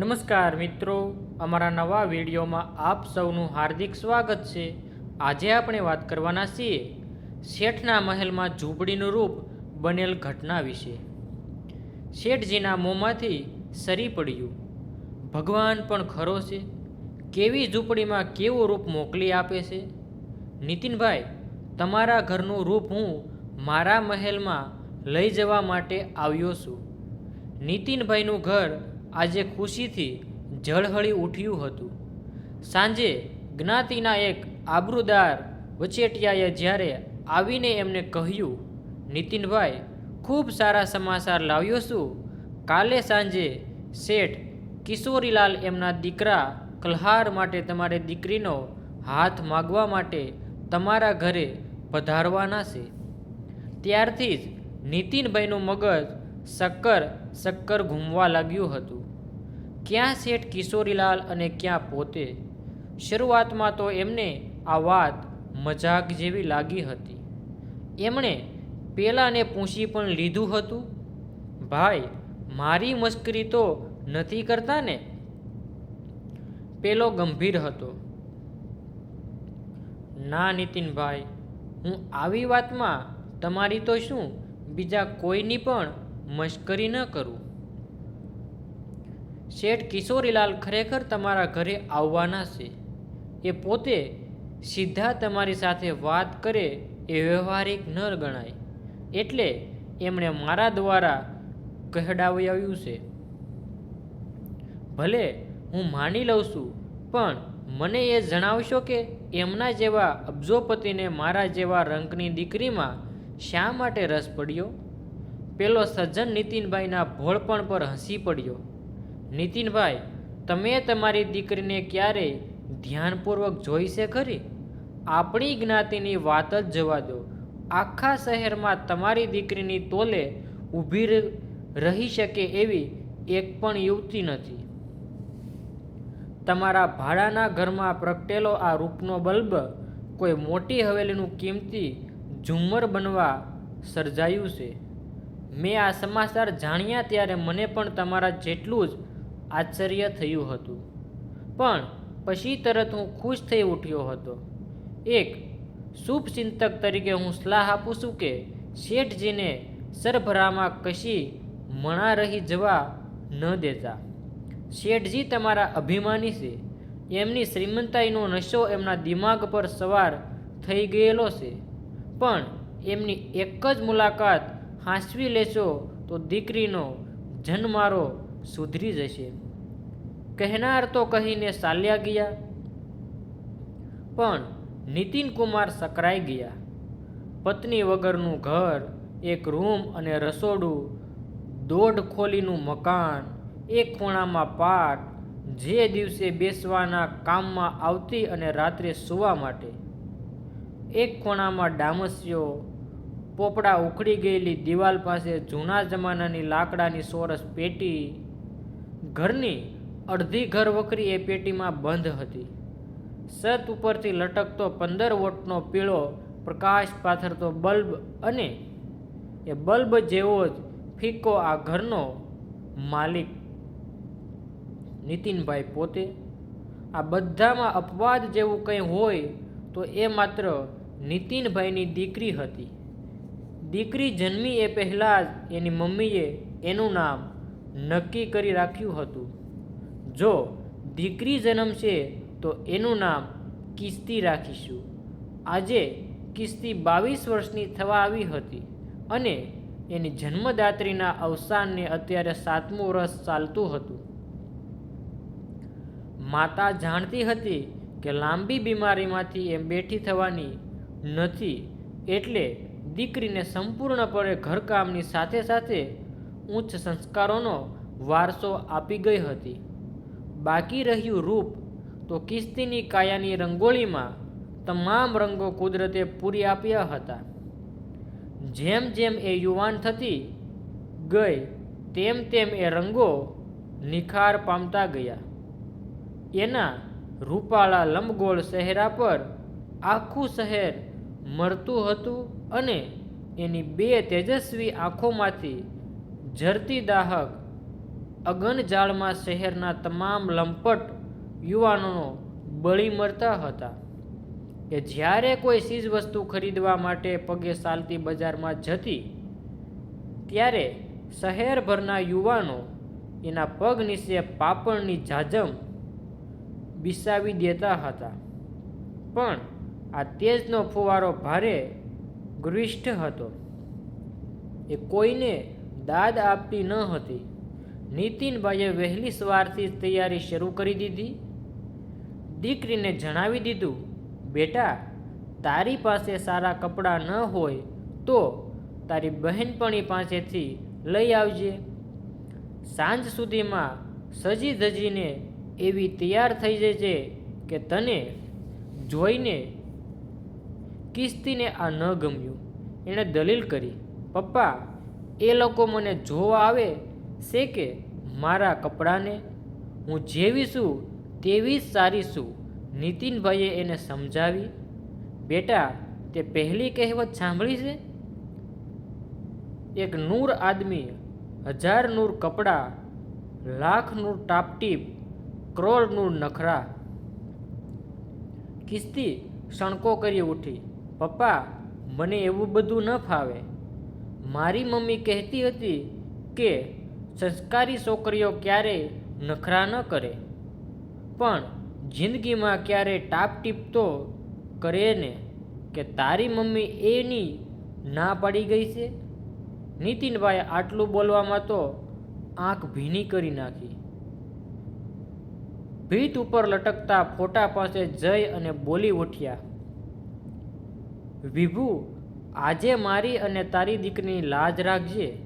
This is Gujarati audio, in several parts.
નમસ્કાર મિત્રો, અમારા નવા વિડીયોમાં આપ સૌનું હાર્દિક સ્વાગત છે. આજે આપણે વાત કરવાના છીએ શેઠના મહેલમાં ઝૂંપડીનું રૂપ બનેલ ઘટના વિશે. શેઠજીના મોંમાંથી સરી પડ્યું. ભગવાન પણ ખરો છે. કેવી ઝૂંપડીમાં કેવું રૂપ મોકલી આપે છે? નીતિનભાઈ, તમારા ઘરનું રૂપ હું મારા મહેલમાં લઈ જવા માટે આવ્યો છું. નીતિનભાઈનું ઘર આજે ખુશીથી ઝળહળી ઉઠ્યું હતું. સાંજે જ્ઞાતિના એક આબરૂદાર વચેટિયાએ જ્યારે આવીને એમને કહ્યું, નીતિનભાઈ, ખૂબ સારા સમાચાર લાવ્યો છું. કાલે સાંજે શેઠ કિશોરીલાલ એમના દીકરા કલ્હાર માટે તમારી દીકરીનો હાથ માગવા માટે તમારા ઘરે પધારવાના છે. ત્યારથી જ નીતિનભાઈનું મગજ શક્કર શક્કર ઘૂમવા લાગ્યું હતું. ક્યાં શેઠ કિશોરીલાલ અને ક્યાં પોતે? શરૂઆતમાં તો એમને આ વાત મજાક જેવી લાગી હતી. એમણે પેલાને પૂછી પણ લીધું હતું. ભાઈ, મારી મસ્કરી તો નથી કરતા ને? પેલો ગંભીર હતો. ના નીતિનભાઈ, હું આવી વાતમાં તમારી તો શું, બીજા કોઈની પણ મશ્કરી ન કરું. શેઠ કિશોરીલાલ ખરેખર તમારા ઘરે આવવાના છે. એ પોતે સીધા તમારી સાથે વાત કરે એ વ્યવહારિક ન ગણાય. એટલે એમણે મારા દ્વારા કહેડાવ્યું છે. ભલે હું માની લઉં છું, પણ મને એ જણાવશો કે એમના જેવા અબજોપતિને મારા જેવા રંગની દીકરીમાં શા માટે રસ પડ્યો? પેલો સજ્જન નીતિનભાઈના ભોળપણ પર હસી પડ્યો. નીતિનભાઈ, તમે તમારી દીકરીને ક્યારેય ધ્યાનપૂર્વક જોઈ છે ખરી? આપણી જ્ઞાતિની વાત જ જવા દો. આખા શહેરમાં તમારી દીકરીની તોલે ઊભી રહી શકે એવી એક પણ યુવતી નથી. તમારા ભાડાના ઘરમાં પ્રગટેલો આ રૂપનો બલ્બ કોઈ મોટી હવેલીનું કિંમતી ઝુમ્મર બનવા સર્જાયું છે. મેં આ સમાચાર જાણ્યા ત્યારે મને પણ તમારા જેટલું જ આશ્ચર્ય થયું હતું. પણ પછી તરત હું ખુશ થઈ ઉઠ્યો હતો. એક શુભચિંતક તરીકે હું સલાહ આપું છું કે શેઠજીને સરભરામાં કશી મણા રહી જવા ન દેતા. શેઠજી તમારા અભિમાની છે. એમની શ્રીમંતાઈનો નશો એમના દિમાગ પર સવાર થઈ ગયેલો છે. પણ એમની એક જ મુલાકાત હાંસવી લેશો તો દીકરીનો જન્મારો સુધરી જશે. કહેનાર તો કહીને ચાલ્યા ગયા. પણ નીતિન કુમાર સકરાઈ ગયા. પત્ની વગરનું ઘર, એક રૂમ અને રસોડું, દોઢ ખોલીનું મકાન, એક ખૂણામાં પાટ જે દિવસે બેસવાના કામમાં આવતી અને રાત્રે સૂવા માટે. એક ખૂણામાં ડામસિયો પોપડા ઉખડી ગયેલી દિવાલ પાસે જૂના જમાનાની લાકડાની સોરસ પેટી ઘરની અડધી ઘર વખરી એ પેટીમાં બંધ હતી. છત ઉપરથી લટકતો પંદર વોટનો પીળો પ્રકાશ પાથરતો બલ્બ અને એ બલ્બ જેવો જ ફીકો આ ઘરનો માલિક નીતિનભાઈ પોતે. આ બધામાં અપવાદ જેવું કંઈ હોય તો એ માત્ર નીતિનભાઈની દીકરી હતી. દીકરી જન્મી એ પહેલાં જ એની મમ્મીએ એનું નામ નક્કી કરી રાખ્યું હતું. જો દીકરી જન્મશે તો એનું નામ કિસ્તી રાખીશું. આજે કિસ્તી બાવીસ વર્ષની થવા આવી હતી અને એની જન્મદાત્રીના અવસાનને અત્યારે સાતમું વર્ષ ચાલતું હતું. માતા જાણતી હતી કે લાંબી બીમારીમાંથી એમ બેઠી થવાની નથી એટલે દીકરીને સંપૂર્ણપણે ઘરકામની સાથે સાથે ઉચ્ચ સંસ્કારોનો વારસો આપી ગઈ હતી. બાકી રહ્યું રૂપ તો કિસ્તીની કાયાની રંગોળીમાં તમામ રંગો કુદરતે પૂરી આપ્યા હતા. જેમ જેમ એ યુવાન થતી ગઈ, તેમ તેમ એ રંગો નિખાર પામતા ગયા. એના રૂપાળા લંબગોળ ચહેરા પર આખું શહેર મરતું હતું અને એની બે તેજસ્વી આંખોમાંથી ઝરતી દાહક અગનજાળમાં શહેરના તમામ લંપટ યુવાનોનો બળી મરતા હતા કે જ્યારે કોઈ ચીજ વસ્તુ ખરીદવા માટે પગે ચાલતી બજારમાં જતી, ત્યારે શહેરભરના યુવાનો એના પગ નીચે પાપણની જાજમ બિસાવી દેતા હતા. પણ આ તેજનો ફુવારો ભારે ગૃષ્ઠ હતો. એ કોઈને દાદ આપતી ન હતી. નીતિનભાઈએ વહેલી સવારથી તૈયારી શરૂ કરી દીધી. દીકરીને જણાવી દીધું, બેટા, તારી પાસે સારા કપડાં ન હોય તો તારી બહેનપણી પાસેથી લઈ આવજે. સાંજ સુધીમાં સજી ધજીને એવી તૈયાર થઈ જશે કે તને જોઈને કિસ્તીને આ ન ગમ્યું. એણે દલીલ કરી, પપ્પા એ લોકો મને જોવા આવે છે કે મારા કપડાને હું જેવી છું તેવી જ સારી છું. નીતિનભાઈએ એને સમજાવી, બેટા, તે પહેલી કહેવત સાંભળી છે? એક નૂર આદમી, હજાર નૂર કપડાં, લાખ નૂર ટાપટીપ, કરોડ નૂર નખરા. કિસ્તી સણકો કરી ઉઠી. પપ્પા, મને એવું બધું ન ફાવે. મારી મમ્મી કહેતી હતી કે સંસ્કારી છોકરીઓ ક્યારેય નખરા ન કરે. પણ જિંદગીમાં ક્યારેય ટાપ ટીપ તો કરે ને કે તારી મમ્મી એની ના પાડી ગઈ છે? નીતિનભાઈ આટલું બોલવામાં તો આંખ ભીની કરી નાખી. ભીત ઉપર લટકતા ફોટા પાસે જઈ અને બોલી ઉઠ્યા, વિભુ આજે મારી અને તારી દીકરીની લાજ રાખજે.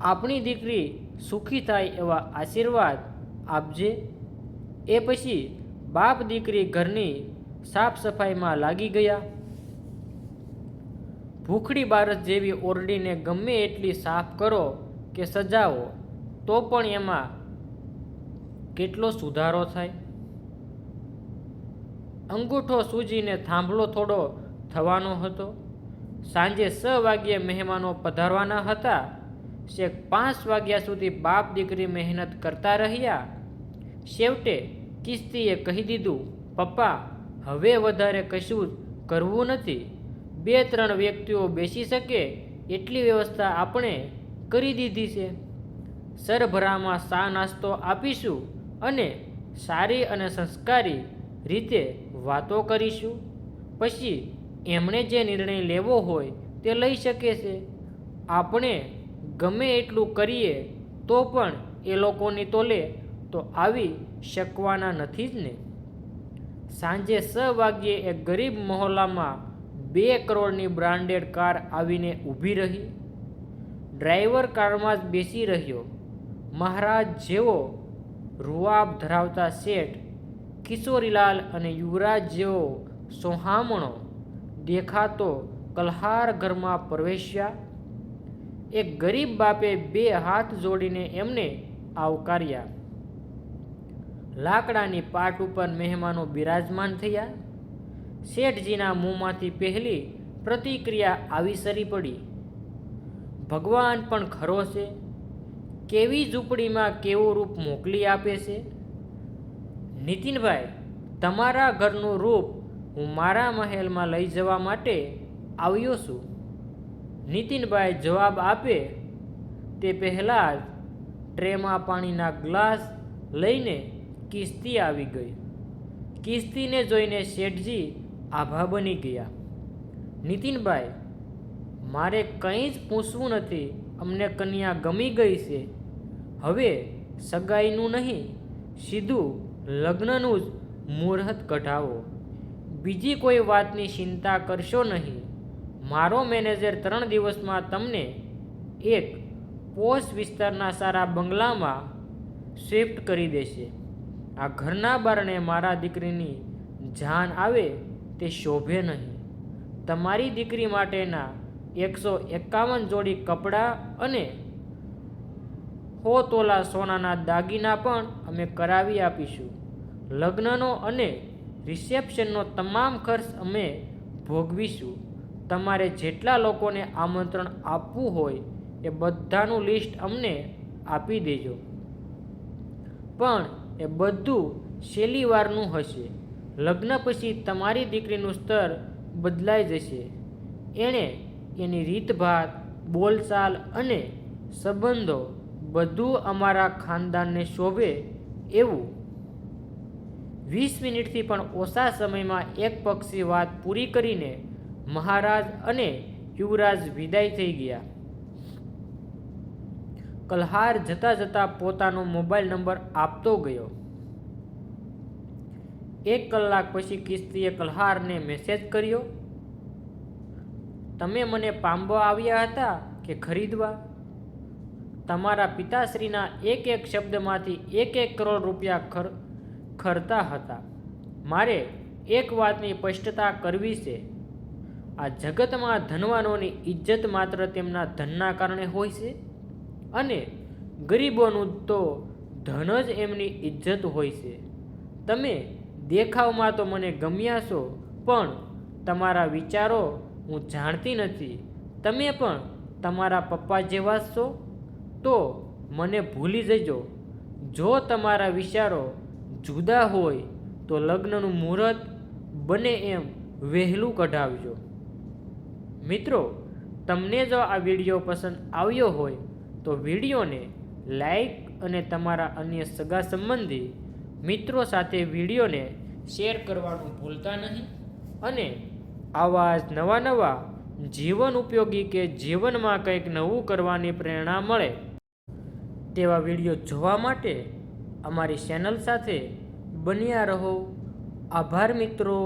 આપણી દીકરી સુખી થાય એવા આશીર્વાદ આપજે. એ પછી બાપ દીકરી ઘરની સાફ સફાઈમાં લાગી ગયા. ભૂખડી બારસ જેવી ઓરડીને ગમે એટલી સાફ કરો કે સજાવો, તો પણ એમાં કેટલો સુધારો થાય? અંગૂઠો સૂજીને થાંભલો થોડો થવાનો હતો. સાંજે છ વાગ્યે મહેમાનો પધારવાના હતા. શેખ પાંચ વાગ્યા સુધી બાપ દીકરી મહેનત કરતા રહ્યા. છેવટે કિસ્તીએ કહી દીધું, પપ્પા, હવે વધારે કશું કરવું નથી. બે ત્રણ વ્યક્તિઓ બેસી શકે એટલી વ્યવસ્થા આપણે કરી દીધી છે. સરભરામાં સા નાસ્તો આપીશું અને સારી અને સંસ્કારી રીતે વાતો કરીશું. પછી એમણે જે નિર્ણય લેવો હોય તે લઈ શકે છે. આપણે ગમે એટલું કરીએ તો પણ એ લોકોની તોલે તો આવી શકવાના નથી જ ને. સાંજે છ વાગ્યે એક ગરીબ મહોલ્લામાં બે કરોડની બ્રાન્ડેડ કાર આવીને ઊભી રહી. ડ્રાઈવર કારમાં જ બેસી રહ્યો. મહારાજ જેવો રૂઆબ ધરાવતા શેઠ કિશોરીલાલ અને યુવરાજ જેવો સોહામણો દેખાતો કલહાર ઘરમાં પ્રવેશ્યા. એક ગરીબ બાપે બે હાથ જોડીને એમને આવકાર્યા. લાકડાની પાટ ઉપર મહેમાનો બિરાજમાન થયા. શેઠજીના મોંમાંથી પહેલી પ્રતિક્રિયા આવી સરી પડી. ભગવાન પણ ખરો છે. કેવી ઝૂંપડીમાં કેવું રૂપ મોકલી આપે છે? નીતિનભાઈ, તમારા ઘરનું રૂપ હું મારા મહેલમાં લઈ જવા માટે આવ્યો છું. નીતિનભાઈ જવાબ આપે, તે પહેલાં જ ટ્રેમાં પાણીના ગ્લાસ લઈને કિસ્તી આવી ગઈ. કિસ્તીને જોઈને શેઠજી આભા બની ગયા. નીતિનભાઈ, મારે કંઈ જ પૂછવું નથી, અમને કન્યા ગમી ગઈ છે. હવે સગાઈનું નહીં, સીધું લગ્નનું જ મુહૂર્ત કઢાવો. બીજી કોઈ વાતની ચિંતા કરશો નહીં. મારો મેનેજર ત્રણ દિવસમાં તમને એક પોશ વિસ્તારના સારા બંગલામાં શિફ્ટ કરી દેશે. આ ઘરના બારણે મારા દીકરીની જાન આવે તે શોભે નહીં. તમારી દીકરી માટેના એકસો એકાવન જોડી કપડાં અને હો તોલા સોનાના દાગીના પણ અમે કરાવી આપીશું. લગ્નનો અને રિસેપ્શનનો તમામ ખર્ચ અમે ભોગવીશું. તમારે જેટલા લોકોને આમંત્રણ આપવું હોય એ બધાનું લિસ્ટ અમને આપી દેજો. પણ એ બધું શેલીવારનું હશે. લગ્ન પછી તમારી દીકરીનું સ્તર બદલાઈ જશે. એણે એની રીતભાત, બોલચાલ અને સંબંધો બધું અમારા ખાનદાનને શોભે એવું વીસ મિનિટથી પણ ઓછા સમયમાં એક પક્ષી વાત પૂરી કરીને મહારાજ અને યુવરાજ વિદાય થઈ ગયા. કલહાર જતા જતા પોતાનો મોબાઈલ નંબર આપતો ગયો. એક કલાક પછી કિસ્તીએ કલહારને મેસેજ કર્યો, તમે મને પામવા આવ્યા હતા કે ખરીદવા? તમારા પિતાશ્રીના એક એક શબ્દમાંથી એક એક કરોડ રૂપિયા ખર ખરતા હતા. મારે એક વાતની સ્પષ્ટતા કરવી છે. આ જગતમાં ધનવાનોની ઇજ્જત માત્ર તેમના ધનના કારણે હોય છે અને ગરીબોનું તો ધન જ એમની ઇજ્જત હોય છે. તમે દેખાવમાં તો મને ગમ્યા છો, પણ તમારા વિચારો હું જાણતી નથી. તમે પણ તમારા પપ્પા જેવા છો? તો મને ભૂલી જજો. જો તમારા વિચારો જુદા હોય તો લગ્નનું મુહૂર્ત બને એમ વહેલું કઢાવજો. મિત્રો, તમને જો આ વીડિયો પસંદ આવ્યો હોય તો વિડીયોને લાઈક અને તમારા અન્ય સગા સંબંધી મિત્રો સાથે વિડીયોને શેર કરવાનું ભૂલતા નહીં અને આવા જ નવા નવા જીવન ઉપયોગી કે જીવનમાં કંઈક નવું કરવાની પ્રેરણા મળે તેવા વીડિયો જોવા માટે અમારી ચેનલ સાથે બન્યા રહો. આભાર મિત્રો.